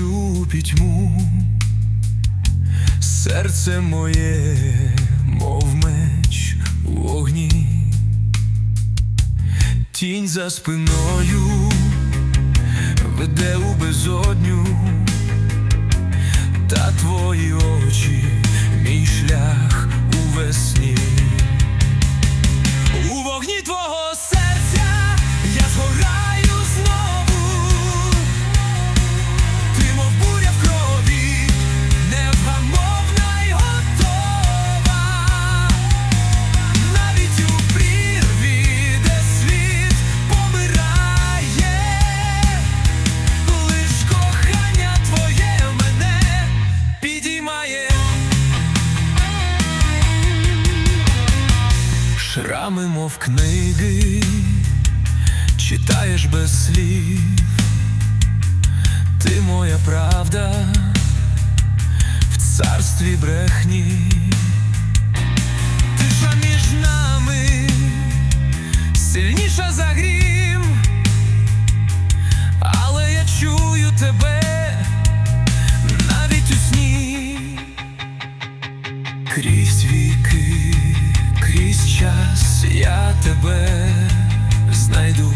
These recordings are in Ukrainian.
у пітьму, серце моє, мов меч у вогні, тінь за спиною веде у безодню, та твої очі, мій шлях Шрами, мов книги, читаєш без слів, ти моя правда в царстві брехні, тиша між нами сильніша за грім, але я чую тебе навіть у сні. Крізь віки, крізь час я тебе знайду,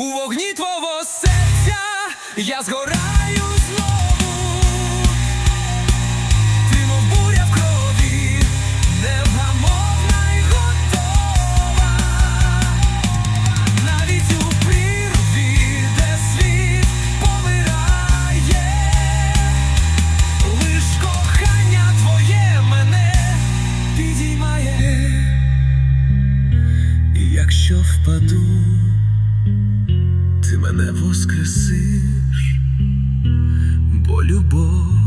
У вогні твого серця я згораю знову. Ти мов буря в крові, невгамовна й готова. Навіть у прірві, де світ помирає, лиш кохання твоє мене підіймає. І якщо впаду, мене воскресиш, бо любов.